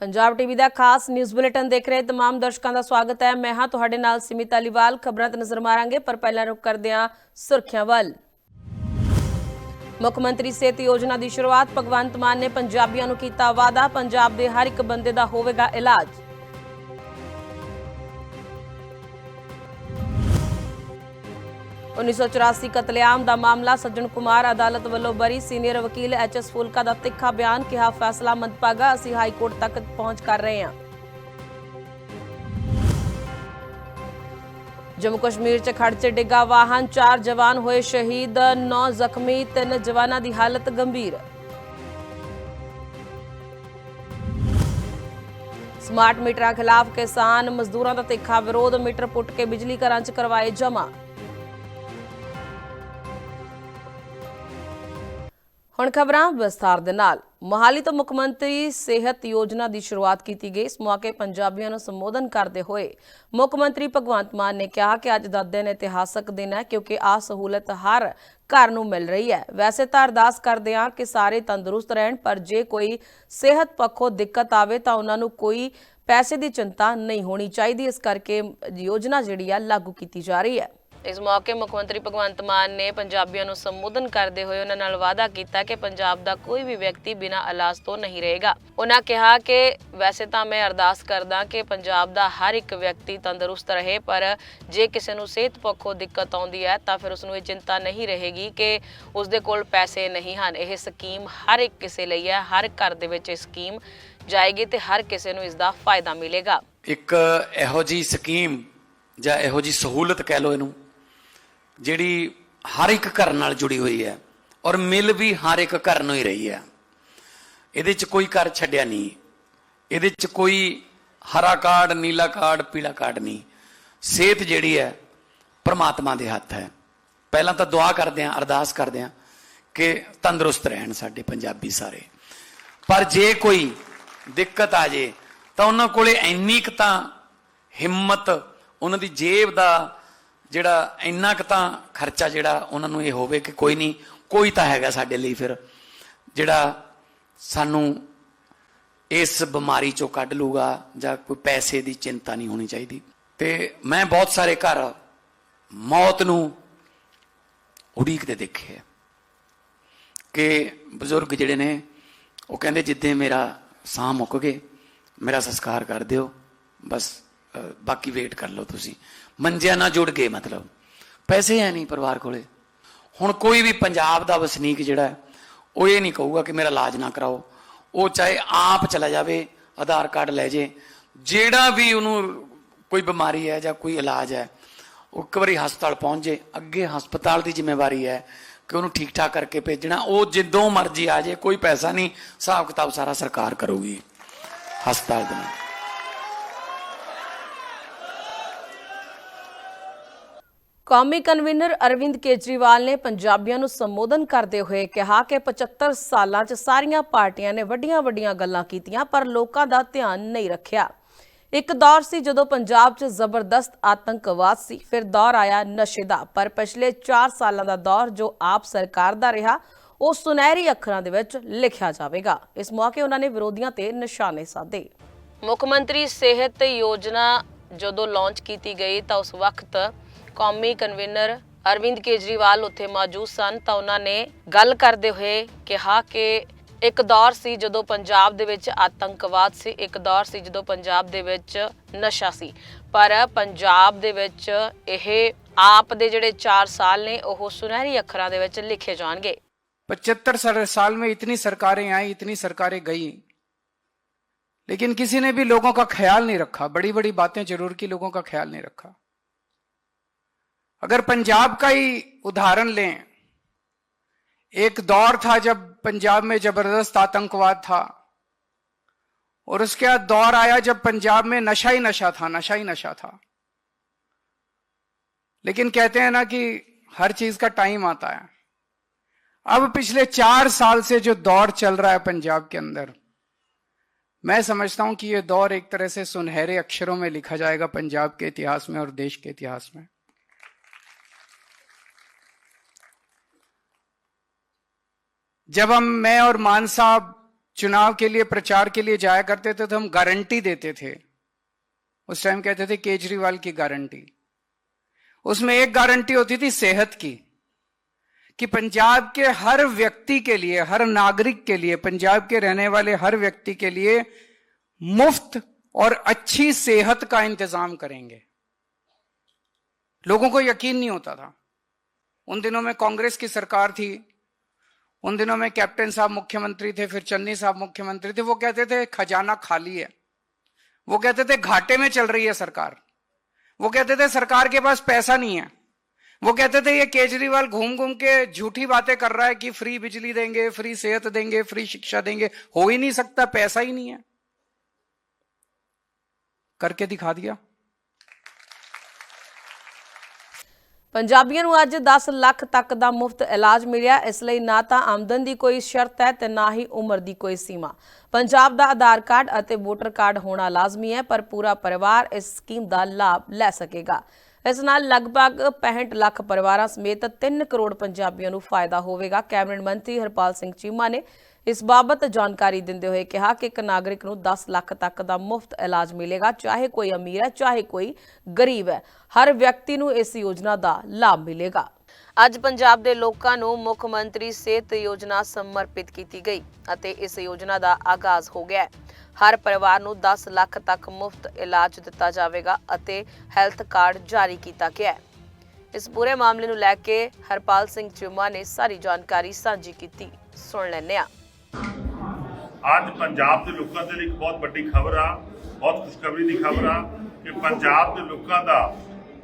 Punjab TV ਦਾ ਖਾਸ news bulletin ਦੇਖ ਰਹੇ ਤਮਾਮ ਦਰਸ਼ਕਾਂ ਦਾ ਸਵਾਗਤ ਹੈ। ਮੈਂ ਹਾਂ ਤੁਹਾਡੇ ਨਾਲ ਸਿਮਿਤ ਅਲੀਵਾਲ। ਖਬਰਾਂ ਤੇ ਨਜ਼ਰ ਮਾਰਾਂਗੇ, ਪਰ ਪਹਿਲਾਂ ਰੁਕ ਕਰਦੇ ਹਾਂ ਸੁਰਖੀਆਂ ਵੱਲ। ਮੁੱਖ ਮੰਤਰੀ ਸਿਹਤ ਯੋਜਨਾ ਦੀ ਸ਼ੁਰੂਆਤ ਭਗਵੰਤ ਮਾਨ ਨੇ ਪੰਜਾਬੀਆਂ ਨੂੰ ਕੀਤਾ ਵਾਅਦਾ। ਪੰਜਾਬ ਦੇ ਹਰ ਇੱਕ ਬੰਦੇ ਦਾ ਹੋਵੇਗਾ ਇਲਾਜ। ਉੱਨੀ ਸੌ ਚੁਰਾਸੀ ਕਤਲੇਆਮ ਦਾ ਮਾਮਲਾ ਸੱਜਣ ਕੁਮਾਰ ਅਦਾਲਤ ਵੱਲੋਂ ਬਰੀ ਸੀਨੀਅਰ ਵਕੀਲ ਐਚ ਐਸ ਫੁਲਕਾ ਦਾ ਤਿੱਖਾ ਬਿਆਨ ਕਿਹਾ ਫੈਸਲਾ ਮੰਦਭਾਗਾ, ਅਸੀਂ ਹਾਈ ਕੋਰਟ ਤੱਕ ਪਹੁੰਚ ਕਰ ਰਹੇ ਹਾਂ। ਜੰਮੂ ਕਸ਼ਮੀਰ 'ਚ ਖੜ 'ਚ ਡਿੱਗਾ ਵਾਹਨ, ਚਾਰ ਜਵਾਨ ਹੋਏ ਸ਼ਹੀਦ 9 ਜ਼ਖਮੀ, ਤਿੰਨ ਜਵਾਨਾਂ ਦੀ ਹਾਲਤ ਗੰਭੀਰ। ਸਮਾਰਟ ਮੀਟਰਾਂ ਖਿਲਾਫ ਕਿਸਾਨ ਮਜ਼ਦੂਰਾਂ ਦਾ ਤਿੱਖਾ ਵਿਰੋਧ, ਮੀਟਰ ਪੁੱਟ ਕੇ ਬਿਜਲੀ ਘਰਾਂ 'ਚ ਕਰਵਾਏ ਜਮ੍ਹਾਂ। ਹੁਣ ਖਬਰਾਂ ਵਿਸਥਾਰ ਦੇ ਨਾਲ। ਮੋਹਾਲੀ ਤੋਂ ਮੁੱਖ ਮੰਤਰੀ ਸਿਹਤ ਯੋਜਨਾ ਦੀ ਸ਼ੁਰੂਆਤ ਕੀਤੀ ਗਈ। ਇਸ ਮੌਕੇ ਪੰਜਾਬੀਆਂ ਨੂੰ ਸੰਬੋਧਨ ਕਰਦੇ ਹੋਏ ਮੁੱਖ ਮੰਤਰੀ ਭਗਵੰਤ ਮਾਨ ਨੇ ਕਿਹਾ ਕਿ ਅੱਜ ਦਾ ਦਿਨ ਇਤਿਹਾਸਕ ਦਿਨ ਹੈ ਕਿਉਂਕਿ ਆ ਸਹੂਲਤ ਹਰ ਘਰ ਨੂੰ ਮਿਲ ਰਹੀ ਹੈ। ਵੈਸੇ ਤਾਂ ਅਰਦਾਸ ਕਰਦੇ ਹਾਂ ਕਿ ਸਾਰੇ ਤੰਦਰੁਸਤ ਰਹਿਣ, ਪਰ ਜੇ ਕੋਈ ਸਿਹਤ ਪੱਖੋਂ ਦਿੱਕਤ ਆਵੇ ਤਾਂ ਉਹਨਾਂ ਨੂੰ ਕੋਈ ਪੈਸੇ ਦੀ ਚਿੰਤਾ ਨਹੀਂ ਹੋਣੀ ਚਾਹੀਦੀ। ਇਸ ਕਰਕੇ ਯੋਜਨਾ ਜਿਹੜੀ ਆ ਲਾਗੂ ਕੀਤੀ ਜਾ ਰਹੀ ਹੈ। ਇਸ ਮੌਕੇ ਮੁੱਖ ਮੰਤਰੀ ਭਗਵੰਤ ਮਾਨ ਨੇ ਪੰਜਾਬੀਆਂ ਨੂੰ ਸੰਬੋਧਨ ਕਰਦੇ ਹੋਏ ਉਹਨਾਂ ਨਾਲ ਵਾਅਦਾ ਕੀਤਾ ਕਿ ਪੰਜਾਬ ਦਾ ਕੋਈ ਵੀ ਵਿਅਕਤੀ ਬਿਨਾਂ ਇਲਾਜ ਤੋਂ ਨਹੀਂ ਰਹੇਗਾ। ਉਹਨਾਂ ਕਿਹਾ ਕਿ ਵੈਸੇ ਤਾਂ ਮੈਂ ਅਰਦਾਸ ਕਰਦਾ ਕਿ ਪੰਜਾਬ ਦਾ ਹਰ ਇੱਕ ਵਿਅਕਤੀ ਤੰਦਰੁਸਤ ਰਹੇ, ਪਰ ਜੇ ਕਿਸੇ ਨੂੰ ਸਿਹਤ ਪੱਖੋਂ ਦਿੱਕਤ ਆਉਂਦੀ ਹੈ ਤਾਂ ਫਿਰ ਉਸ ਨੂੰ ਇਹ ਚਿੰਤਾ ਨਹੀਂ ਰਹੇਗੀ ਕਿ ਉਸ ਦੇ ਕੋਲ ਪੈਸੇ ਨਹੀਂ ਹਨ। ਇਹ ਸਕੀਮ ਹਰ ਇੱਕ ਕਿਸੇ ਲਈ ਹੈ, ਹਰ ਘਰ ਦੇ ਵਿੱਚ ਇਹ ਸਕੀਮ ਜਾਏਗੀ ਤੇ ਹਰ ਕਿਸੇ ਨੂੰ ਇਸ ਦਾ ਫਾਇਦਾ ਮਿਲੇਗਾ। ਇੱਕ ਇਹੋ ਜੀ ਸਕੀਮ ਜਾਂ ਇਹੋ ਜੀ ਸਹੂਲਤ ਕਹਿ ਲਓ ਇਹਨੂੰ ਜਿਹੜੀ ਹਰ ਇੱਕ ਘਰ ਨਾਲ ਜੁੜੀ ਹੋਈ ਹੈ ਔਰ ਮਿਲ ਵੀ ਹਰ ਇੱਕ ਘਰ ਨੂੰ ਹੀ ਰਹੀ ਹੈ। ਇਹਦੇ 'ਚ ਕੋਈ ਘਰ ਛੱਡਿਆ ਨਹੀਂ। ਇਹਦੇ 'ਚ ਕੋਈ ਹਰਾ ਕਾਰਡ, ਨੀਲਾ ਕਾਰਡ, ਪੀਲਾ ਕਾਰਡ ਨਹੀਂ। ਸਿਹਤ ਜਿਹੜੀ ਹੈ ਪਰਮਾਤਮਾ ਦੇ ਹੱਥ ਹੈ। ਪਹਿਲਾਂ ਤਾਂ ਦੁਆ ਕਰਦੇ ਆਂ ਅਰਦਾਸ ਕਰਦੇ ਆਂ ਕਿ ਤੰਦਰੁਸਤ ਰਹਿਣ ਸਾਡੇ ਪੰਜਾਬੀ ਸਾਰੇ। ਪਰ ਜੇ ਕੋਈ ਦਿੱਕਤ ਆ ਜੇ ਤਾਂ ਉਹਨਾਂ ਕੋਲੇ ਇੰਨੀ ਕੁ ਤਾਂ ਹਿੰਮਤ, ਉਹਨਾਂ ਦੀ ਜੇਬ ਦਾ ਜਿਹੜਾ ਇੰਨਾ ਕੁ ਤਾਂ ਖਰਚਾ ਜਿਹੜਾ ਉਹਨਾਂ ਨੂੰ ਇਹ ਹੋਵੇ ਕਿ ਕੋਈ ਨਹੀਂ, ਕੋਈ ਤਾਂ ਹੈਗਾ ਸਾਡੇ ਲਈ ਫਿਰ, ਜਿਹੜਾ ਸਾਨੂੰ ਇਸ ਬਿਮਾਰੀ ਚੋਂ ਕੱਢ ਲੂਗਾ ਜਾਂ ਕੋਈ ਪੈਸੇ ਦੀ ਚਿੰਤਾ ਨਹੀਂ ਹੋਣੀ ਚਾਹੀਦੀ। ਤੇ ਮੈਂ ਬਹੁਤ ਸਾਰੇ ਘਰ ਮੌਤ ਨੂੰ ਉਡੀਕਦੇ ਦੇਖੇ ਕਿ ਬਜ਼ੁਰਗ ਜਿਹੜੇ ਨੇ, ਉਹ ਕਹਿੰਦੇ ਜਿੱਦੇ ਮੇਰਾ ਸਾਹ ਮੁੱਕ ਗਏ, ਮੇਰਾ ਸੰਸਕਾਰ ਕਰ ਦਿਓ, ਬਸ ਬਾਕੀ ਵੇਟ ਕਰ ਲਓ ਤੁਸੀਂ। ਮੰਜਿਆਂ ਨਾਲ ਜੁੜ ਗਏ ਮਤਲਬ। ਪੈਸੇ ਹੈ ਨਹੀਂ ਪਰਿਵਾਰ ਕੋਲੇ। ਹੁਣ ਕੋਈ ਵੀ ਪੰਜਾਬ ਦਾ ਵਸਨੀਕ ਜਿਹੜਾ ਉਹ ਇਹ ਨਹੀਂ ਕਹੂਗਾ ਕਿ ਮੇਰਾ ਇਲਾਜ ਨਾ ਕਰਾਓ। ਉਹ ਚਾਹੇ ਆਪ ਚਲਾ ਜਾਵੇ, ਆਧਾਰ ਕਾਰਡ ਲੈ ਜੇ, ਜਿਹੜਾ ਵੀ ਉਹਨੂੰ ਕੋਈ ਬਿਮਾਰੀ ਹੈ ਜਾਂ ਕੋਈ ਇਲਾਜ ਹੈ, ਉਹ ਇੱਕ ਵਾਰੀ ਹਸਪਤਾਲ ਪਹੁੰਚ ਜੇ। ਅੱਗੇ ਹਸਪਤਾਲ ਦੀ ਜ਼ਿੰਮੇਵਾਰੀ ਹੈ ਕਿ ਉਹਨੂੰ ਠੀਕ ਠਾਕ ਕਰਕੇ ਭੇਜਣਾ। ਉਹ ਜਿੱਦੋਂ ਮਰਜ਼ੀ ਆ ਜੇ, ਕੋਈ ਪੈਸਾ ਨਹੀਂ ਹਿਸਾਬ ਕਿਤਾਬ ਸਾਰਾ ਸਰਕਾਰ ਕਰੂਗੀ। ਹਸਪਤਾਲ ਦੇ ਕੌਮੀ ਕਨਵੀਨਰ ਅਰਵਿੰਦ ਕੇਜਰੀਵਾਲ ਨੇ ਪੰਜਾਬੀਆਂ ਨੂੰ ਸੰਬੋਧਨ ਕਰਦੇ ਹੋਏ ਕਿਹਾ ਕਿ 75 ਸਾਲਾਂ 'ਚ ਸਾਰੀਆਂ ਪਾਰਟੀਆਂ ਨੇ ਵੱਡੀਆਂ-ਵੱਡੀਆਂ ਗੱਲਾਂ ਕੀਤੀਆਂ, ਪਰ ਲੋਕਾਂ ਦਾ ਧਿਆਨ ਨਹੀਂ ਰੱਖਿਆ। ਇੱਕ ਦੌਰ ਸੀ ਜਦੋਂ ਪੰਜਾਬ 'ਚ ਜ਼ਬਰਦਸਤ ਆਤੰਕਵਾਦ ਸੀ, ਫਿਰ ਦੌਰ ਆਇਆ ਨਸ਼ੇ ਦਾ। ਪਰ ਪਿਛਲੇ 4 ਸਾਲਾਂ ਦਾ ਦੌਰ ਜੋ ਆਪ ਸਰਕਾਰ ਦਾ ਰਿਹਾ, ਉਹ ਸੁਨਹਿਰੀ ਅੱਖਰਾਂ ਦੇ ਵਿੱਚ ਲਿਖਿਆ ਜਾਵੇਗਾ। ਇਸ ਮੌਕੇ ਉਹਨਾਂ ਨੇ ਵਿਰੋਧੀਆਂ ਤੇ ਨਿਸ਼ਾਨੇ ਸਾਧੇ। ਮੁੱਖ ਮੰਤਰੀ ਸਿਹਤ ਯੋਜਨਾ ਜਦੋਂ ਲਾਂਚ ਕੀਤੀ ਗਈ ਤਾਂ ਉਸ ਵਕਤ ਕੌਮੀ ਕਨਵੀਨਰ ਅਰਵਿੰਦ ਕੇਜਰੀਵਾਲ ਉੱਥੇ ਮੌਜੂਦ ਸਨ ਤਾਂ ਉਹਨਾਂ ਨੇ ਗੱਲ ਕਰਦੇ ਹੋਏ ਕਿਹਾ ਕਿ ਇੱਕ ਦੌਰ ਸੀ ਜਦੋਂ ਪੰਜਾਬ ਦੇ ਵਿੱਚ ਆਤੰਕਵਾਦ ਸੀ ਇੱਕ ਦੌਰ ਸੀ ਜਦੋਂ ਪੰਜਾਬ ਦੇ ਵਿੱਚ ਨਸ਼ਾ ਸੀ ਪਰ ਪੰਜਾਬ ਦੇ ਵਿੱਚ ਇਹ ਆਪ ਦੇ ਜਿਹੜੇ 4 ਸਾਲ ਨੇ ਉਹ ਸੁਨਹਿਰੀ ਅੱਖਰਾਂ ਦੇ ਵਿੱਚ लिखे ਜਾਣਗੇ पचहत्तर सर- साल में इतनी सरकारें आई इतनी सरकारें गई लेकिन किसी ने भी लोगों का ख्याल नहीं रखा बड़ी बड़ी बातें जरूर की लोगों का ख्याल नहीं रखा अगर पंजाब का ही उदाहरण लें, एक दौर था जब पंजाब में ज़बरदस्त आतंकवाद था, और उसके बाद दौर आया जब पंजाब में नशा ही नशा था, नशा ही नशा था। लेकिन कहते हैं ना कि हर चीज़ का टाइम आता है। अब पिछले चार साल से जो दौर चल रहा है पंजाब के अंदर, मैं समझता हूँ कि यह दौर एक तरह से सुनहरे अक्षरों में लिखा जाएगा पंजाब के इतिहास में और देश के इतिहास में। जब हम मैं और मान साहब चुनाव के लिए, प्रचार के लिए जाया करते थे तो हम गारंटी देते थे। उस टाइम कहते थे केजरीवाल की गारंटी। उसमें एक गारंटी होती थी सेहत की, कि पंजाब के हर व्यक्ति के लिए, हर नागरिक के लिए, पंजाब के रहने वाले हर व्यक्ति के लिए मुफ़्त और अच्छी सेहत का इंतज़ाम करेंगे। लोगों को यकीन नहीं होता था। उन दिनों में कांग्रेस की सरकार थी उन दिनों में कैप्टन साहब मुख्यमंत्री थे, फिर चन्नी साहब मुख्यमंत्री थे, वो कहते थे, खजाना खाली है। वो कहते थे, घाटे में चल रही है सरकार। वो कहते थे, सरकार के पास पैसा नहीं है। वो कहते थे, ये केजरीवाल घूम घूम के झूठी बातें कर रहा है कि फ्री बिजली देंगे, फ्री सेहत देंगे, फ्री शिक्षा देंगे। हो ही नहीं सकता, पैसा ही नहीं है। करके दिखा दिया। ਪੰਜਾਬੀਆਂ ਨੂੰ ਅੱਜ 10 ਲੱਖ ਤੱਕ ਦਾ ਮੁਫਤ ਇਲਾਜ ਮਿਲਿਆ। ਇਸ ਲਈ ਨਾ ਤਾਂ ਆਮਦਨ ਦੀ ਕੋਈ ਸ਼ਰਤ ਹੈ ਤੇ ਨਾ ਹੀ ਉਮਰ ਦੀ ਕੋਈ ਸੀਮਾ। ਪੰਜਾਬ ਦਾ ਆਧਾਰ ਕਾਰਡ ਅਤੇ ਵੋਟਰ ਕਾਰਡ ਹੋਣਾ ਲਾਜ਼ਮੀ ਹੈ, ਪਰ ਪੂਰਾ ਪਰਿਵਾਰ ਇਸ ਸਕੀਮ ਦਾ ਲਾਭ ਲੈ ਸਕੇਗਾ। ਇਸ ਨਾਲ ਲਗਭਗ 65 ਲੱਖ ਪਰਿਵਾਰਾਂ ਸਮੇਤ 3 ਕਰੋੜ ਪੰਜਾਬੀਆਂ ਨੂੰ ਫਾਇਦਾ ਹੋਵੇਗਾ। ਕੈਬਨਿਟ ਮੰਤਰੀ ਹਰਪਾਲ ਸਿੰਘ ਚੀਮਾ ਨੇ ਇਸ ਬਾਬਤ ਜਾਣਕਾਰੀ ਦਿੰਦੇ ਹੋਏ ਕਿਹਾ ਕਿ ਇੱਕ ਨਾਗਰਿਕ ਨੂੰ 10 ਲੱਖ ਤੱਕ ਦਾ ਮੁਫਤ ਇਲਾਜ ਮਿਲੇਗਾ, ਚਾਹੇ ਕੋਈ ਅਮੀਰ ਹੈ, ਚਾਹੇ ਕੋਈ ਗਰੀਬ ਹੈ। ਹਰ ਵਿਅਕਤੀ ਨੂੰ ਇਸ ਯੋਜਨਾ ਦਾ ਲਾਭ ਮਿਲੇਗਾ। ਅੱਜ ਪੰਜਾਬ ਦੇ ਲੋਕਾਂ ਨੂੰ ਮੁੱਖ ਮੰਤਰੀ ਸਿਹਤ ਯੋਜਨਾ ਸਮਰਪਿਤ ਕੀਤੀ ਗਈ ਅਤੇ ਇਸ ਯੋਜਨਾ ਦਾ ਆਗਾਜ਼ ਹੋ ਗਿਆ ਹੈ। ਹਰ ਪਰਿਵਾਰ ਨੂੰ 10 ਲੱਖ ਤੱਕ ਮੁਫਤ ਇਲਾਜ ਦਿੱਤਾ ਜਾਵੇਗਾ ਅਤੇ ਹੈਲਥ ਕਾਰਡ ਜਾਰੀ ਕੀਤਾ ਗਿਆ ਹੈ। ਇਸ ਪੂਰੇ ਮਾਮਲੇ ਨੂੰ ਲੈ ਕੇ ਹਰਪਾਲ ਸਿੰਘ ਚੀਮਾ ਨੇ ਸਾਰੀ ਜਾਣਕਾਰੀ ਸਾਂਝੀ ਕੀਤੀ। ਸੁਣ ਲੈਂਦੇ ਹਾਂ। ਅੱਜ ਪੰਜਾਬ ਦੇ ਲੋਕਾਂ ਦੇ ਲਈ ਇੱਕ ਬਹੁਤ ਵੱਡੀ ਖਬਰ ਆ, ਬਹੁਤ ਖੁਸ਼ਖਬਰੀ ਦੀ ਖਬਰ ਆ ਕਿ ਪੰਜਾਬ ਦੇ ਲੋਕਾਂ ਦਾ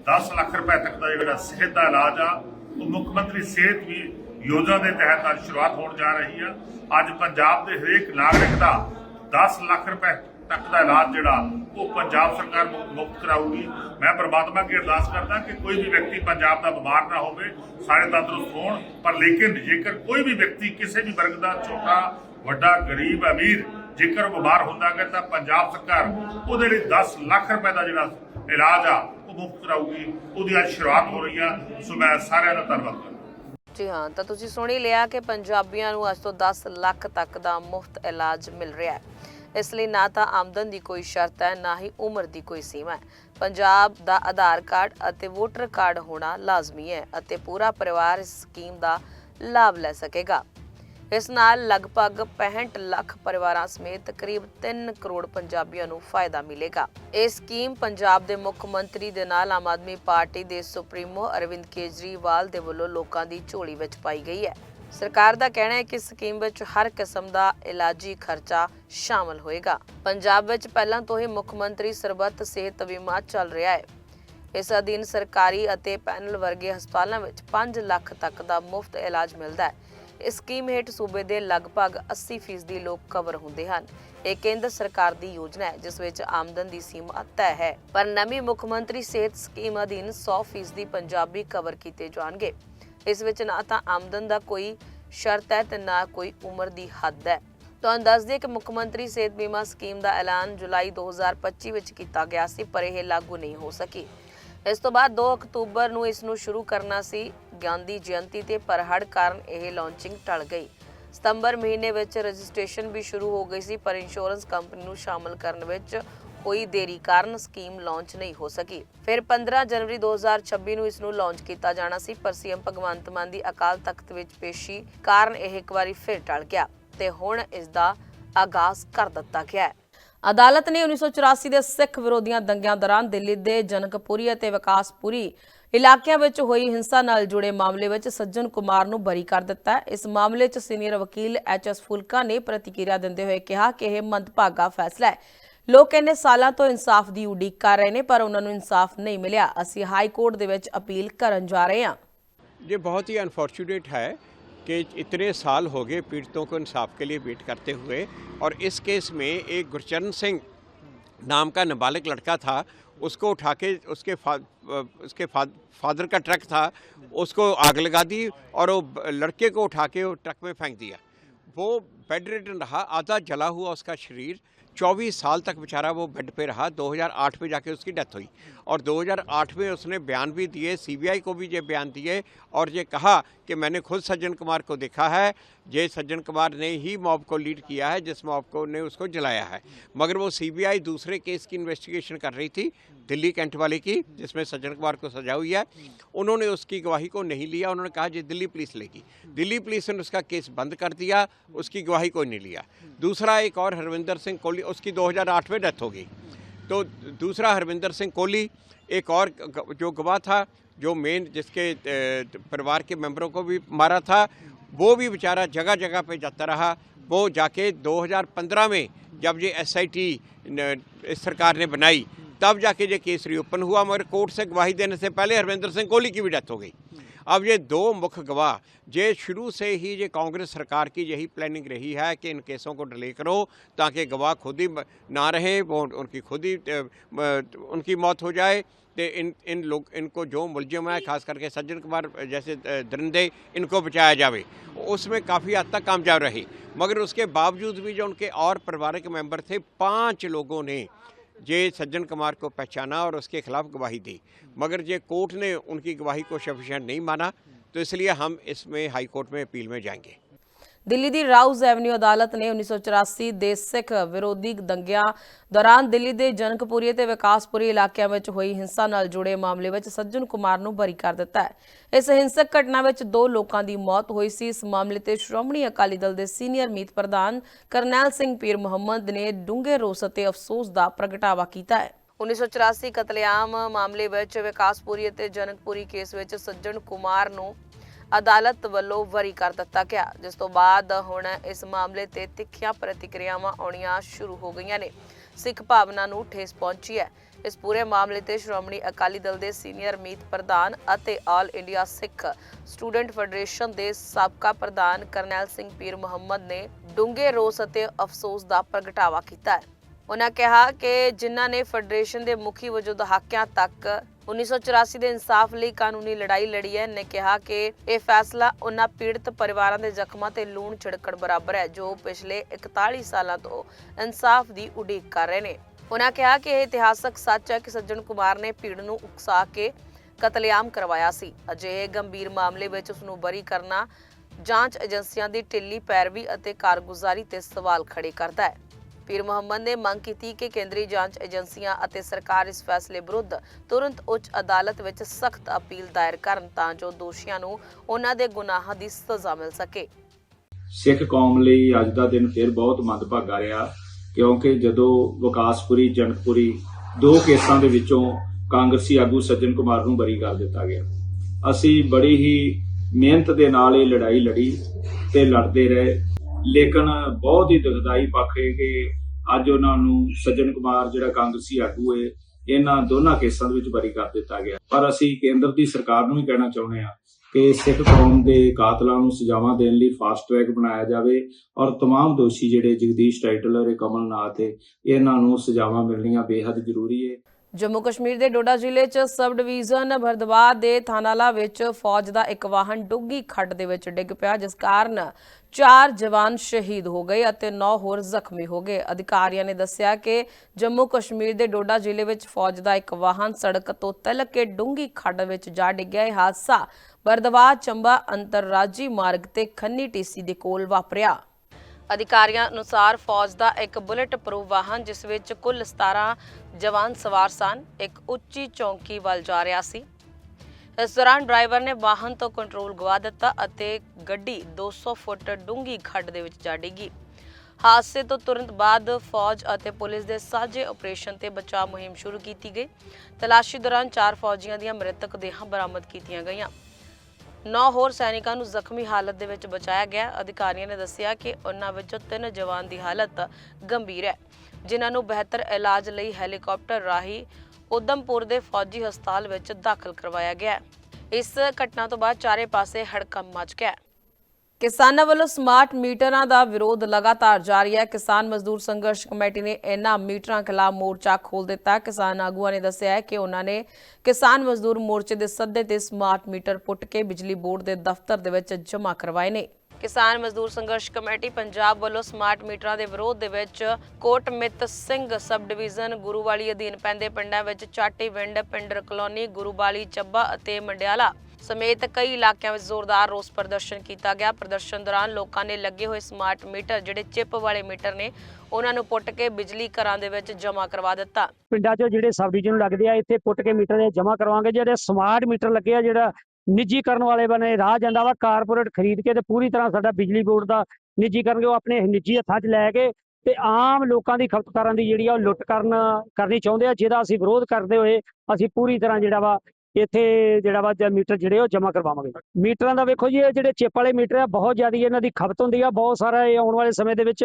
10 ਲੱਖ ਰੁਪਏ ਤੱਕ ਦਾ ਜਿਹੜਾ ਸਿਹਤ ਦਾ ਇਲਾਜ ਆ, ਉਹ ਮੁੱਖ ਮੰਤਰੀ ਸਿਹਤ ਵੀ ਯੋਜਨਾ ਦੇ ਤਹਿਤ ਅੱਜ ਸ਼ੁਰੂਆਤ ਹੋਣ ਜਾ ਰਹੀ ਆ। ਅੱਜ ਪੰਜਾਬ ਦੇ ਹਰੇਕ ਨਾਗਰਿਕ ਦਾ 10 ਲੱਖ ਰੁਪਏ ਤੱਕ ਦਾ ਇਲਾਜ ਜਿਹੜਾ, ਉਹ ਪੰਜਾਬ ਸਰਕਾਰ ਮੁ- ਮੁਫਤ ਕਰਾਊਗੀ। ਮੈਂ ਪ੍ਰਮਾਤਮਾ ਅੱਗੇ ਅਰਦਾਸ ਕਰਦਾ ਕਿ ਕੋਈ ਵੀ ਵਿਅਕਤੀ ਪੰਜਾਬ ਦਾ ਬਿਮਾਰ ਨਾ ਹੋਵੇ ਸਾਰੇ ਤੰਦਰੁਸਤ ਹੋਣ, ਪਰ ਲੇਕਿਨ ਜੇਕਰ ਕੋਈ ਵੀ ਵਿਅਕਤੀ ਕਿਸੇ ਵੀ ਵਰਗ ਦਾ ਛੋਟਾ ਵੱਡਾ ਗਰੀਬ ਅਮੀਰ ਜੇਕਰ ਬਿਮਾਰ ਹੁੰਦਾ ਹੈ ਤਾਂ ਪੰਜਾਬ ਸਰਕਾਰ ਉਹਦੇ ਲਈ 10 ਲੱਖ ਰੁਪਏ ਦਾ ਜਿਹੜਾ ਇਲਾਜ ਆ, ਉਹ ਮੁਫਤ ਕਰਾਊਗੀ। ਉਹਦੀ ਅੱਜ ਸ਼ੁਰੂਆਤ ਹੋ ਰਹੀ ਆ, ਸੋ ਮੈਂ ਸਾਰਿਆਂ ਦਾ ਧੰਨਵਾਦ ਕਰਦਾ ਜੀ ਹਾਂ, ਤਾਂ ਤੁਸੀਂ ਸੁਣ ਲਿਆ ਕਿ ਪੰਜਾਬੀਆਂ ਨੂੰ ਅੱਜ ਤੋਂ 10 ਲੱਖ ਤੱਕ ਦਾ ਮੁਫਤ ਇਲਾਜ ਮਿਲ ਰਿਹਾ ਹੈ। ਇਸ ਲਈ ਨਾ ਤਾਂ ਆਮਦਨ ਦੀ ਕੋਈ ਸ਼ਰਤ ਹੈ, ਨਾ ਹੀ ਉਮਰ ਦੀ ਕੋਈ ਸੀਮਾ ਹੈ। ਪੰਜਾਬ ਦਾ ਆਧਾਰ ਕਾਰਡ ਅਤੇ ਵੋਟਰ ਕਾਰਡ ਹੋਣਾ ਲਾਜ਼ਮੀ ਹੈ ਅਤੇ ਪੂਰਾ ਪਰਿਵਾਰ ਇਸ ਸਕੀਮ ਦਾ ਲਾਭ ਲੈ ਸਕੇਗਾ। ਇਸ ਨਾਲ ਲਗਭਗ 65 ਲੱਖ ਪਰਿਵਾਰਾਂ ਸਮੇਤ ਕਰੀਬ 3 ਕਰੋੜ ਪੰਜਾਬੀਆਂ ਨੂੰ ਫਾਇਦਾ ਮਿਲੇਗਾ। ਇਹ ਸਕੀਮ ਪੰਜਾਬ ਦੇ ਮੁੱਖ ਮੰਤਰੀ ਦੇ ਨਾਲ ਆਮ ਆਦਮੀ ਪਾਰਟੀ ਦੇ ਸੁਪਰੀਮੋ ਅਰਵਿੰਦ ਕੇਜਰੀਵਾਲ ਦੇ ਵੱਲੋਂ ਲੋਕਾਂ ਦੀ ਝੋਲੀ ਵਿੱਚ ਪਾਈ ਗਈ ਹੈ। ਸਰਕਾਰ ਦਾ ਕਹਿਣਾ ਹੈ ਕਿ ਸਕੀਮ ਵਿੱਚ ਹਰ ਕਿਸਮ ਦਾ ਇਲਾਜੀ ਖਰਚਾ ਸ਼ਾਮਲ ਹੋਏਗਾ। ਪੰਜਾਬ ਵਿੱਚ ਪਹਿਲਾਂ ਤੋਂ ਹੀ ਮੁੱਖ ਮੰਤਰੀ ਸਰਬੱਤ ਸਿਹਤ ਬੀਮਾ ਚੱਲ ਰਿਹਾ ਹੈ। ਇਸ ਅਧੀਨ ਸਰਕਾਰੀ ਅਤੇ ਪੈਨਲ ਵਰਗੇ ਹਸਪਤਾਲਾਂ ਵਿੱਚ 5 ਲੱਖ ਤੱਕ ਦਾ ਮੁਫਤ ਇਲਾਜ ਮਿਲਦਾ ਹੈ। ਇਸ ਸਕੀਮ ਹੇਠ ਸੂਬੇ ਦੇ ਲਗਭਗ 80% ਲੋਕ ਕਵਰ ਹੁੰਦੇ ਹਨ। ਇਹ ਕੇਂਦਰ ਸਰਕਾਰ ਦੀ ਯੋਜਨਾ ਹੈ, ਜਿਸ ਵਿੱਚ ਆਮਦਨ ਦੀ ਸੀਮਾ ਤੈਅ ਹੈ। ਪਰ ਨਵੀਂ ਮੁੱਖ ਮੰਤਰੀ ਸਿਹਤ ਸਕੀਮ ਅਧੀਨ 100% ਪੰਜਾਬੀ ਕਵਰ ਕੀਤੇ ਜਾਣਗੇ। ਇਸ ਵਿੱਚ ਨਾ ਤਾਂ ਆਮਦਨ ਦਾ ਕੋਈ ਸ਼ਰਤ ਹੈ ਤੇ ਨਾ ਕੋਈ ਉਮਰ ਦੀ ਹੱਦ ਹੈ। ਤੁਹਾਨੂੰ ਦੱਸ ਦਈਏ ਕਿ ਮੁੱਖ ਮੰਤਰੀ ਸਿਹਤ ਬੀਮਾ ਸਕੀਮ ਦਾ ਐਲਾਨ ਜੁਲਾਈ 2025 ਵਿੱਚ ਕੀਤਾ ਗਿਆ ਸੀ, ਪਰ ਇਹ ਲਾਗੂ ਨਹੀਂ ਹੋ ਸਕੀ। ਇਸ ਤੋਂ ਬਾਅਦ 2 ਅਕਤੂਬਰ ਨੂੰ ਇਸ ਨੂੰ ਸ਼ੁਰੂ ਕਰਨਾ ਸੀ। ਗਾਂਧੀ ਜਯੰਤੀ ਤੇ ਪਰ ਹੜ੍ਹ ਕਾਰਨ ਇਹ ਲਾਂਚਿੰਗ ਟਲ ਗਈ। ਸਤੰਬਰ ਮਹੀਨੇ ਵਿੱਚ ਰਜਿਸਟ੍ਰੇਸ਼ਨ ਵੀ ਸ਼ੁਰੂ ਹੋ ਗਈ ਸੀ, ਪਰ ਇੰਸ਼ੋਰੈਂਸ ਕੰਪਨੀ ਨੂੰ ਸ਼ਾਮਲ ਕਰਨ ਵਿੱਚ ਹੋਈ ਦੇਰੀ ਕਾਰਨ ਸਕੀਮ ਲਾਂਚ ਨਹੀਂ ਹੋ ਸਕੀ। ਫਿਰ 15 ਜਨਵਰੀ 2026 ਨੂੰ ਇਸ ਨੂੰ ਲਾਂਚ ਕੀਤਾ ਜਾਣਾ ਸੀ, ਪਰ ਸੀਐਮ ਭਗਵੰਤ ਮਾਨ ਦੀ ਅਕਾਲ ਤਖਤ ਵਿੱਚ ਪੇਸ਼ੀ ਕਾਰਨ ਇਹ ਇੱਕ ਵਾਰੀ ਫਿਰ ਟਲ ਗਿਆ ਤੇ ਹੁਣ ਇਸ ਦਾ ਆਗਾਜ਼ ਕਰ ਦਿੱਤਾ ਗਿਆ ਹੈ। ਅਦਾਲਤ ਨੇ 1984 ਦੇ ਸਿੱਖ ਵਿਰੋਧੀਆਂ ਦੰਗਿਆਂ ਦੌਰਾਨ ਦਿੱਲੀ ਦੇ ਜਨਕਪੁਰੀ ਅਤੇ ਵਿਕਾਸਪੁਰੀ ਇਲਾਕਿਆਂ ਵਿੱਚ ਹੋਈ ਹਿੰਸਾ ਨਾਲ ਜੁੜੇ ਮਾਮਲੇ ਵਿੱਚ ਸੱਜਣ ਕੁਮਾਰ ਨੂੰ ਬਰੀ ਕਰ ਦਿੱਤਾ ਹੈ ਇਸ ਮਾਮਲੇ 'ਚ ਸੀਨੀਅਰ ਵਕੀਲ ਐਚ ਐਸ ਫੁਲਕਾ ਨੇ ਪ੍ਰਤੀਕਿਰਿਆ ਦਿੰਦੇ ਹੋਏ ਕਿਹਾ ਕਿ ਇਹ ਮੰਦਭਾਗਾ ਫੈਸਲਾ ਹੈ ਲੋਕ ਇੰਨੇ ਸਾਲਾਂ ਤੋਂ ਇਨਸਾਫ ਦੀ ਉਡੀਕ ਕਰ ਰਹੇ ਨੇ ਪਰ ਉਹਨਾਂ ਨੂੰ ਇਨਸਾਫ ਨਹੀਂ ਮਿਲਿਆ ਅਸੀਂ ਹਾਈ ਕੋਰਟ ਦੇ ਵਿੱਚ ਅਪੀਲ ਕਰਨ ਜਾ ਰਹੇ ਹਾਂ ये बहुत ही अनफॉर्चुनेट है कि इतने साल हो गए पीड़ितों को इंसाफ के लिए वेट करते हुए और इस केस में एक गुरचरण सिंह नाम का नाबालिग लड़का था उसको उठा के उसके फा, उसके फा, फादर का ट्रक था उसको आग लगा दी और वो लड़के को उठा के ट्रक में फेंक दिया। वो बेड रिटन रहा आधा जला हुआ उसका शरीर 24 साल तक बेचारा वो बेड पे रहा 2008 में जाके उसकी डेथ हुई। और 2008 में उसने बयान भी दिए सीबीआई को भी ये बयान दिए और ये कहा कि मैंने खुद सज्जन कुमार को देखा है, ये सज्जन कुमार ने ही मॉब को लीड किया है, जिस मॉब को ने उसको जलाया है। मगर वो सीबीआई दूसरे केस की इन्वेस्टिगेशन कर रही थी, दिल्ली कैंट वाले की, जिसमें सज्जन कुमार को सजा हुई है। उन्होंने उसकी गवाही को नहीं लिया, उन्होंने कहा जी दिल्ली पुलिस लेगी। दिल्ली पुलिस ने उसका केस बंद कर दिया, उसकी गवाही को नहीं लिया। दूसरा एक और हरविंदर सिंह कोहली उसकी 2008 में डेथ हो गई। तो दूसरा हरविंदर सिंह कोहली, एक और जो गवाह था, जो मेन जिसके परिवार के मेंबरों को भी मारा था, वो भी बेचारा जगह जगह पे जाता रहा। वो जाके 2015 में जब ये एसआईटी इस सरकार ने बनाई, तब जाके ये केस रीओपन हुआ, मगर कोर्ट से गवाही देने से पहले हरविंदर सिंह कोहली की भी डेथ हो गई। अब ये दो मुख्य गवाह ये शुरू से ही ये कांग्रेस सरकार की यही प्लानिंग रही है कि इन केसों को डिले करो, ताकि गवाह खुद ही ना रहे, वो उनकी खुद ही उनकी मौत हो जाए। तो इन इन लोग, इनको जो मुलजिम है, खास करके सज्जन कुमार, जैसे दरिंदे, इनको बचाया जावे। उसमें काफ़ी हद तक कामयाब रही। मगर उसके बावजूद भी जो उनके और पारिवारिक मेंबर थे, पाँच लोगों ने ये सज्जन कुमार को पहचाना और उसके खिलाफ गवाही दी मगर ये कोर्ट ने उनकी गवाही को सफिशिएंट नहीं माना तो इसलिए हम इसमें हाई कोर्ट में अपील में जाएंगे ਦਿੱਲੀ ਦੀ ਰਾਉਜ਼ ਐਵਨਿਊ ਅਦਾਲਤ ਨੇ 1984 ਦੇ ਸਿੱਖ ਵਿਰੋਧੀ ਦੰਗਿਆਂ ਦੌਰਾਨ ਦਿੱਲੀ ਦੇ ਜਨਕਪੁਰੀ ਤੇ ਵਿਕਾਸਪੁਰੀ ਇਲਾਕਿਆਂ ਵਿੱਚ ਹੋਈ ਹਿੰਸਾ ਨਾਲ ਜੁੜੇ ਮਾਮਲੇ ਵਿੱਚ ਸੱਜਣ ਕੁਮਾਰ ਨੂੰ ਬਰੀ ਕਰ ਦਿੱਤਾ ਹੈ। ਇਸ ਹਿੰਸਕ ਘਟਨਾ ਵਿੱਚ ਦੋ ਲੋਕਾਂ ਦੀ ਮੌਤ ਹੋਈ ਸੀ। ਇਸ ਮਾਮਲੇ ਤੇ ਸ਼੍ਰੋਮਣੀ ਅਕਾਲੀ ਦਲ ਦੇ ਸੀਨੀਅਰ ਮੀਤ ਪ੍ਰਧਾਨ ਕਰਨੈਲ ਸਿੰਘ ਪੀਰ ਮੁਹੰਮਦ ਨੇ ਡੂੰਘੇ ਰੋਸ ਅਤੇ ਅਫਸੋਸ ਦਾ ਪ੍ਰਗਟਾਵਾ ਕੀਤਾ ਹੈ। 1984 ਕਤਲੇਆਮ ਮਾਮਲੇ ਵਿੱਚ ਵਿਕਾਸਪੁਰੀ ਅਤੇ ਜਨਕਪੁਰੀ ਕੇਸ ਵਿੱਚ ਸੱਜਣ ਕੁਮਾਰ ਨੂੰ ਅਦਾਲਤ ਵੱਲੋਂ ਵਰੀ ਕਰ ਦਿੱਤਾ ਗਿਆ, ਜਿਸ ਤੋਂ ਬਾਅਦ ਹੁਣ ਇਸ ਮਾਮਲੇ ਤੇ ਤਿੱਖੀਆਂ ਪ੍ਰਤੀਕਿਰਿਆਵਾਂ ਆਉਣੀਆਂ ਸ਼ੁਰੂ ਹੋ ਗਈਆਂ ਨੇ। ਸਿੱਖ ਭਾਵਨਾ ਨੂੰ ਠੇਸ ਪਹੁੰਚੀ ਹੈ। ਇਸ ਪੂਰੇ ਮਾਮਲੇ ਤੇ ਸ਼੍ਰੋਮਣੀ ਅਕਾਲੀ ਦਲ ਦੇ ਸੀਨੀਅਰ ਮੀਤ ਪ੍ਰਧਾਨ ਅਤੇ All India Sikh Student Federation ਦੇ ਸਾਬਕਾ ਪ੍ਰਧਾਨ ਕਰਨੈਲ ਸਿੰਘ ਪੀਰ ਮੁਹੰਮਦ ਨੇ ਡੂੰਘੇ ਰੋਸ ਅਤੇ ਅਫਸੋਸ ਦਾ ਪ੍ਰਗਟਾਵਾ ਕੀਤਾ ਹੈ। ਉਹਨਾਂ ਕਿਹਾ ਕਿ ਜਿਨ੍ਹਾਂ ਨੇ ਫੈਡਰੇਸ਼ਨ ਦੇ ਮੁਖੀ ਵਜੋਂ ਦਹਾਕਿਆਂ ਤੱਕ 1984 ਦੇ ਇਨਸਾਫ ਲਈ ਕਾਨੂੰਨੀ ਲੜਾਈ ਲੜੀ ਹੈ। ਨੇ ਕਿਹਾ ਕਿ ਇਹ ਫੈਸਲਾ ਉਹਨਾਂ ਪੀੜਤ ਪਰਿਵਾਰਾਂ ਦੇ ਜ਼ਖਮਾਂ ਤੇ ਲੂਣ ਛਿੜਕਣ ਬਰਾਬਰ ਹੈ, ਜੋ ਪਿਛਲੇ 41 ਸਾਲਾਂ ਤੋਂ ਇਨਸਾਫ ਦੀ ਉਡੀਕ ਕਰ ਰਹੇ ਨੇ। ਉਹਨਾਂ ਕਿਹਾ ਕਿ ਇਹ ਇਤਿਹਾਸਕ ਸੱਚ ਹੈ ਕਿ ਸੱਜਣ ਕੁਮਾਰ ਨੇ ਭੀੜ ਨੂੰ ਉਕਸਾ ਕੇ ਕਤਲੇਆਮ ਕਰਵਾਇਆ ਸੀ। ਅਜਿਹੇ ਗੰਭੀਰ ਮਾਮਲੇ ਵਿੱਚ ਉਸ ਨੂੰ ਬਰੀ ਕਰਨਾ ਜਾਂਚ ਏਜੰਸੀਆਂ ਦੀ ਢਿੱਲੀ ਪੈਰਵੀ ਅਤੇ ਕਾਰਗੁਜ਼ਾਰੀ ਤੇ ਸਵਾਲ ਖੜੇ ਕਰਦਾ ਹੈ। ਪੀਰ ਮੁਹੰਮਦ ਨੇ ਮੰਗ ਕੀਤੀ ਕਿ ਕੇਂਦਰੀ ਜਾਂਚ ਏਜੰਸੀਆਂ ਅਤੇ ਸਰਕਾਰ ਇਸ ਫੈਸਲੇ ਵਿਰੁੱਧ ਤੁਰੰਤ ਉੱਚ ਅਦਾਲਤ ਵਿੱਚ ਸਖਤ ਅਪੀਲ ਦਾਇਰ ਕਰਨ ਤਾਂ ਜੋ ਦੋਸ਼ੀਆਂ ਨੂੰ ਉਹਨਾਂ ਦੇ ਗੁਨਾਹਾਂ ਦੀ ਸਜ਼ਾ ਮਿਲ ਸਕੇ। ਸਿੱਖ ਕੌਮ ਲਈ ਅੱਜ ਦਾ ਦਿਨ ਫਿਰ ਬਹੁਤ ਮੰਦਭਾਗਾ ਰਿਹਾ, ਕਿਉਂਕਿ ਜਦੋਂ ਵਿਕਾਸਪੁਰੀ, ਜਨਕਪੁਰੀ ਦੋ ਕੇਸਾਂ ਦੇ ਵਿੱਚੋਂ ਕਾਂਗਰਸੀ ਆਗੂ ਸੱਜਣ ਕੁਮਾਰ ਨੂੰ ਬਰੀ ਕਰ ਦਿੱਤਾ ਗਿਆ। ਅਸੀਂ ਬੜੀ ਹੀ ਮਿਹਨਤ ਦੇ ਨਾਲ ਇਹ ਲੜਾਈ ਲੜੀ ਤੇ ਲੜਦੇ ਰਹੇ। ਲੇਕਿਨ ਬਹੁਤ ਹੀ ਦੁਖਦਾਈ ਪੱਖ ਹੈ ਕਿ ਅੱਜ ਉਹਨਾਂ ਨੂੰ ਸੱਜਣ ਕੁਮਾਰ ਜਿਹੜਾ ਕਾਂਗਰਸੀ ਆਗੂ ਹੈ, ਇਹਨਾਂ ਦੋਨਾਂ ਕੇਸਾਂ ਦੇ ਵਿੱਚ ਬਰੀ ਕਰ ਦਿੱਤਾ ਗਿਆ। ਪਰ ਅਸੀਂ ਕੇਂਦਰ ਦੀ ਸਰਕਾਰ ਨੂੰ ਵੀ ਕਹਿਣਾ ਚਾਹੁੰਦੇ ਹਾਂ ਕਿ ਸਿੱਖ ਕੌਮ ਦੇ ਕਾਤਲਾਂ ਨੂੰ ਸਜ਼ਾਵਾਂ ਦੇਣ ਲਈ ਫਾਸਟ ਟਰੈਕ ਬਣਾਇਆ ਜਾਵੇ ਔਰ ਤਮਾਮ ਦੋਸ਼ੀ ਜਿਹੜੇ ਜਗਦੀਸ਼ ਟਾਈਟਲਰ ਕਮਲਨਾਥ ਹੈ, ਇਹਨਾਂ ਨੂੰ ਸਜ਼ਾਵਾਂ ਮਿਲਣੀਆਂ ਬੇਹੱਦ ਜ਼ਰੂਰੀ ਹੈ। ਜੰਮੂ ਕਸ਼ਮੀਰ ਦੇ ਡੋਡਾ ਜ਼ਿਲ੍ਹੇ 'ਚ ਸਬ ਡਿਵੀਜ਼ਨ ਭਰਦਵਾਹ ਦੇ ਥਾਨਾਲਾ ਵਿੱਚ ਫੌਜ ਦਾ ਇੱਕ ਵਾਹਨ ਡੁੱਗੀ ਖੱਡ ਦੇ ਵਿੱਚ ਡਿੱਗ ਪਿਆ, ਜਿਸ ਕਾਰਨ ਚਾਰ ਜਵਾਨ ਸ਼ਹੀਦ ਹੋ ਗਏ ਅਤੇ 9 ਹੋਰ ਜ਼ਖਮੀ ਹੋ ਗਏ। ਅਧਿਕਾਰੀਆਂ ਨੇ ਦੱਸਿਆ ਕਿ ਜੰਮੂ ਕਸ਼ਮੀਰ ਦੇ ਡੋਡਾ ਜ਼ਿਲ੍ਹੇ ਵਿੱਚ ਫੌਜ ਦਾ ਇੱਕ ਵਾਹਨ ਸੜਕ ਤੋਂ ਤਿਲਕ ਕੇ ਡੂੰਗੀ ਖੱਡ ਵਿੱਚ ਜਾ ਡਿੱਗਿਆ। ਇਹ ਹਾਦਸਾ ਭਰਦਵਾਹ ਚੰਬਾ ਅੰਤਰਰਾਜੀ ਮਾਰਗ ਤੇ ਖੰਨੀ ਟੀਸੀ ਦੇ ਕੋਲ ਵਾਪਰਿਆ। ਅਧਿਕਾਰੀਆਂ ਅਨੁਸਾਰ ਫੌਜ ਦਾ ਇੱਕ ਬੁਲੇਟ ਪ੍ਰੂਫ ਵਾਹਨ, ਜਿਸ ਵਿੱਚ ਕੁੱਲ 17 ਜਵਾਨ ਸਵਾਰ ਸਨ, ਇੱਕ ਉੱਚੀ ਚੌਂਕੀ ਵੱਲ ਜਾ ਰਿਹਾ ਸੀ। ਇਸ ਦੌਰਾਨ ਡਰਾਈਵਰ ਨੇ ਵਾਹਨ ਤੋਂ ਕੰਟਰੋਲ ਗਵਾ ਦਿੱਤਾ ਅਤੇ ਗੱਡੀ 200 ਫੁੱਟ ਡੂੰਘੀ ਖੱਡ ਦੇ ਵਿੱਚ ਜਾ ਡਿੱਗੀ। ਹਾਦਸੇ ਤੋਂ ਤੁਰੰਤ ਬਾਅਦ ਫੌਜ ਅਤੇ ਪੁਲਿਸ ਦੇ ਸਾਂਝੇ ਆਪਰੇਸ਼ਨ ਤੇ ਬਚਾਅ ਮੁਹਿੰਮ ਸ਼ੁਰੂ ਕੀਤੀ ਗਈ। ਤਲਾਸ਼ੀ ਦੌਰਾਨ ਚਾਰ ਫੌਜੀਆਂ ਦੀਆਂ ਮ੍ਰਿਤਕ ਦੇਹਾਂ ਬਰਾਮਦ ਕੀਤੀਆਂ ਗਈਆਂ। ਨੌ ਹੋਰ ਸੈਨਿਕਾਂ ਨੂੰ ਜ਼ਖਮੀ ਹਾਲਤ ਦੇ ਵਿੱਚ ਬਚਾਇਆ ਗਿਆ। ਅਧਿਕਾਰੀਆਂ ਨੇ ਦੱਸਿਆ ਕਿ ਉਹਨਾਂ ਵਿੱਚੋਂ ਤਿੰਨ ਜਵਾਨ ਦੀ ਹਾਲਤ ਗੰਭੀਰ ਹੈ। ਜਿਨ੍ਹਾਂ ਨੂੰ ਬਿਹਤਰ ਇਲਾਜ ਲਈ ਹੈਲੀਕਾਪਟਰ ਰਾਹੀਂ ਉਦਮਪੁਰ ਦੇ ਫੌਜੀ ਹਸਪਤਾਲ ਵਿੱਚ ਦਾਖਲ ਕਰਵਾਇਆ ਗਿਆ ਇਸ ਘਟਨਾ ਤੋਂ ਬਾਅਦ ਚਾਰੇ ਪਾਸੇ ਹੜਕੰਪ ਮਚ ਗਿਆ ਕਿਸਾਨਾਂ ਵੱਲੋਂ ਸਮਾਰਟ ਮੀਟਰਾਂ ਦਾ ਵਿਰੋਧ ਲਗਾਤਾਰ ਜਾਰੀ ਹੈ। ਕਿਸਾਨ ਮਜ਼ਦੂਰ ਸੰਘਰਸ਼ ਕਮੇਟੀ ਨੇ ਇਹਨਾਂ ਮੀਟਰਾਂ ਖਿਲਾਫ ਮੋਰਚਾ ਖੋਲ ਦਿੱਤਾ। ਕਿਸਾਨ ਆਗੂਆਂ ਨੇ ਦੱਸਿਆ ਹੈ ਕਿ ਉਹਨਾਂ ਨੇ ਕਿਸਾਨ ਮਜ਼ਦੂਰ ਮੋਰਚੇ ਦੇ ਸੱਦੇ ਤੇ ਸਮਾਰਟ ਮੀਟਰ ਪੁੱਟ ਕੇ ਬਿਜਲੀ ਬੋਰਡ ਦੇ ਦਫ਼ਤਰ ਦੇ ਵਿੱਚ ਜਮ੍ਹਾਂ ਕਰਵਾਏ ਨੇ। ਕਿਸਾਨ ਮਜ਼ਦੂਰ ਸੰਘਰਸ਼ ਕਮੇਟੀ ਪੰਜਾਬ ਵੱਲੋਂ ਸਮਾਰਟ ਮੀਟਰਾਂ ਦੇ ਵਿਰੋਧ ਦੇ ਵਿੱਚ ਕੋਟਮਿੱਤ ਸਿੰਘ ਸਬ ਡਿਵੀਜ਼ਨ ਗੁਰੂਵਾਲੀ ਅਧੀਨ ਪੈਂਦੇ ਪਿੰਡਾਂ ਵਿੱਚ ਚਾਟੀ ਵਿੰਡ ਪਿੰਡਰ ਕਲੋਨੀ ਗੁਰੂਵਾਲੀ ਚੱਬਾ ਅਤੇ ਮੰਡਿਆਲਾ ਸਮੇਤ ਕਈ ਇਲਾਕਿਆਂ ਵਿੱਚ ਜ਼ੋਰਦਾਰ ਰੋਸ ਪ੍ਰਦਰਸ਼ਨ ਕੀਤਾ ਗਿਆ। ਪ੍ਰਦਰਸ਼ਨ ਦੌਰਾਨ ਲੋਕਾਂ ਨੇ ਲੱਗੇ ਹੋਏ ਸਮਾਰਟ ਮੀਟਰ, ਜਿਹੜੇ ਚਿਪ ਵਾਲੇ ਮੀਟਰ ਨੇ, ਉਹਨਾਂ ਨੂੰ ਪੁੱਟ ਕੇ ਬਿਜਲੀ ਘਰਾਂ ਦੇ ਵਿੱਚ ਜਮ੍ਹਾਂ ਕਰਵਾ ਦਿੱਤਾ। ਪਿੰਡਾਂ 'ਚ ਜਿਹੜੇ ਸਬ ਡਿਵੀਜ਼ਨ ਲੱਗਦੇ ਆ, ਇੱਥੇ ਪੁੱਟ ਕੇ ਮੀਟਰ ਜਮ੍ਹਾਂ ਕਰਵਾਵਾਂਗੇ। ਜਿਹੜੇ ਸਮਾਰਟ ਮੀਟਰ ਲੱਗੇ ਆ, ਜਿਹੜਾ ਨਿੱਜੀਕਰਨ ਵਾਲੇ ਬਣੇ, ਰਾਹ ਜਾਂਦਾ ਵਾ ਕਾਰਪੋਰੇਟ ਖਰੀਦ ਕੇ ਤੇ ਪੂਰੀ ਤਰ੍ਹਾਂ ਸਾਡਾ ਬਿਜਲੀ ਬੋਰਡ ਦਾ ਨਿੱਜੀਕਰਨ ਉਹ ਆਪਣੇ ਨਿੱਜੀ ਹੱਥਾਂ 'ਚ ਲੈ ਕੇ ਤੇ ਆਮ ਲੋਕਾਂ ਦੀ ਖਪਤਕਾਰਾਂ ਦੀ ਜਿਹੜੀ ਆ ਉਹ ਲੁੱਟ ਕਰਨ ਕਰਨੀ ਚਾਹੁੰਦੇ ਆ, ਜਿਹਦਾ ਅਸੀਂ ਵਿਰੋਧ ਕਰਦੇ ਹੋਏ ਅਸੀਂ ਪੂਰੀ ਤਰ੍ਹਾਂ ਜਿਹੜਾ ਵਾ ਇੱਥੇ ਜਿਹੜਾ ਵਾ ਮੀਟਰ ਜਿਹੜੇ ਉਹ ਜਮ੍ਹਾਂ ਕਰਵਾਵਾਂਗੇ। ਮੀਟਰਾਂ ਦਾ ਵੇਖੋ ਜੀ, ਇਹ ਜਿਹੜੇ ਚਿੱਪ ਵਾਲੇ ਮੀਟਰ ਆ, ਬਹੁਤ ਜ਼ਿਆਦਾ ਇਹਨਾਂ ਦੀ ਖਪਤ ਹੁੰਦੀ ਆ, ਬਹੁਤ ਸਾਰਾ ਇਹ ਆਉਣ ਵਾਲੇ ਸਮੇਂ ਦੇ ਵਿੱਚ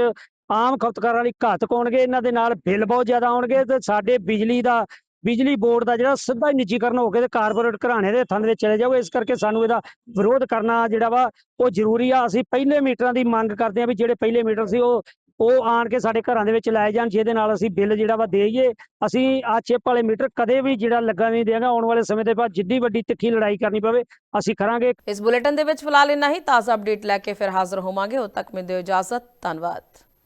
ਆਮ ਖਪਤਕਾਰਾਂ ਲਈ ਘਾਤਕ ਹੋਣਗੇ, ਇਹਨਾਂ ਦੇ ਨਾਲ ਬਿੱਲ ਬਹੁਤ ਜ਼ਿਆਦਾ ਆਉਣਗੇ ਤੇ ਸਾਡੇ ਬਿਜਲੀ ਦਾ ਬਿਜਲੀ ਬੋਰਡ ਦਾ ਜਿਹੜਾ ਸਿੱਧਾ ਨਿੱਜੀਕਰਨ ਹੋ ਕੇ ਤੇ ਕਾਰਪੋਰੇਟ ਘਰਾਣੇ ਦੇ ਹੱਥਾਂ ਦੇ ਵਿੱਚ ਚਲੇ ਜਾਊਗਾ ਇਸ ਕਰਕੇ ਸਾਨੂੰ ਇਹਦਾ ਵਿਰੋਧ ਕਰਨਾ ਜਿਹੜਾ ਵਾ, ਉਹ ਜ਼ਰੂਰੀ ਆ। ਅਸੀਂ ਪਹਿਲੇ ਮੀਟਰਾਂ ਦੀ ਮੰਗ ਕਰਦੇ ਆ ਵੀ ਜਿਹੜੇ ਪਹਿਲੇ ਮੀਟਰ ਸੀ ਉਹ ਉਹ ਆਣ ਕੇ ਸਾਡੇ ਘਰਾਂ ਦੇ ਵਿੱਚ ਲਾਏ ਜਾਣ, ਜਿਹਦੇ ਨਾਲ ਅਸੀਂ ਬਿੱਲ ਜਿਹੜਾ ਵਾ ਦੇਈਏ। ਅਸੀਂ ਆ ਚਿਪ ਵਾਲੇ ਮੀਟਰ ਕਦੇ ਵੀ ਜਿਹੜਾ ਲੱਗਾ ਨਹੀਂ ਦੇਗਾ ਆਉਣ ਵਾਲੇ ਸਮੇਂ ਦੇ ਬਾਅਦ ਜਿੱਡੀ ਵੱਡੀ ਤਿੱਖੀ ਲੜਾਈ ਕਰਨੀ ਪਵੇ, ਅਸੀਂ ਕਰਾਂਗੇ। ਇਸ ਬੁਲੇਟਿਨ ਦੇ ਵਿੱਚ ਫਿਲਹਾਲ ਇੰਨਾ ਹੀ। ਤਾਜ਼ਾ ਅਪਡੇਟ ਲੈ ਕੇ ਫਿਰ ਹਾਜ਼ਰ ਹੋਵਾਂਗੇ। ਉਦੋਂ ਤੱਕ ਮੈਨੂੰ ਦਿਓ ਇਜਾਜ਼ਤ, ਧੰਨਵਾਦ।